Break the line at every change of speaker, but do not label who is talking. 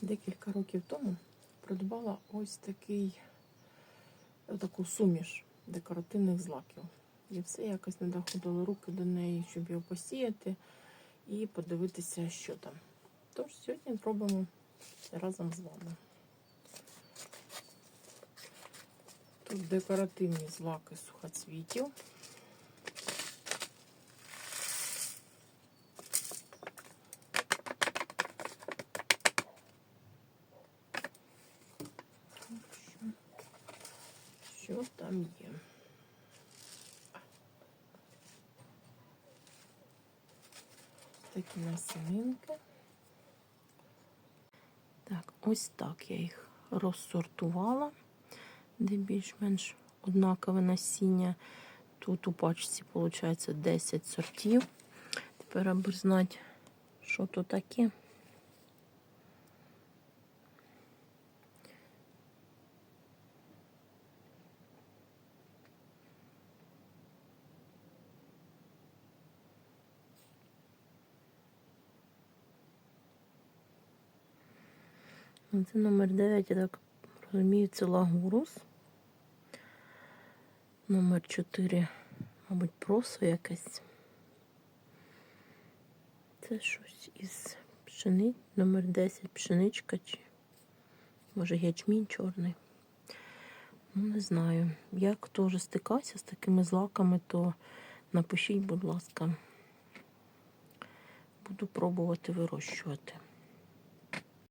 декілька років тому придбала ось такий таку суміш декоративних злаків. І все якось не доходили руки до неї, щоб його посіяти і подивитися, що там. Тож сьогодні пробуємо разом з вами. Тут декоративні злаки сухоцвітів. Що там є? Такі насінинки. Так, ось так я їх розсортувала, де більш-менш однакове насіння. Тут у пачці, виходить, 10 сортів. Тепер аби знати, що то таке. Це номер 9, я так розумію, це лагурус. Номер 4, мабуть, просо якесь. Це щось із пшениць. Номер 10 пшеничка чи може ячмінь чорний. Ну, не знаю. Як хто вже стикався з такими злаками, то напишіть, будь ласка. Буду пробувати вирощувати.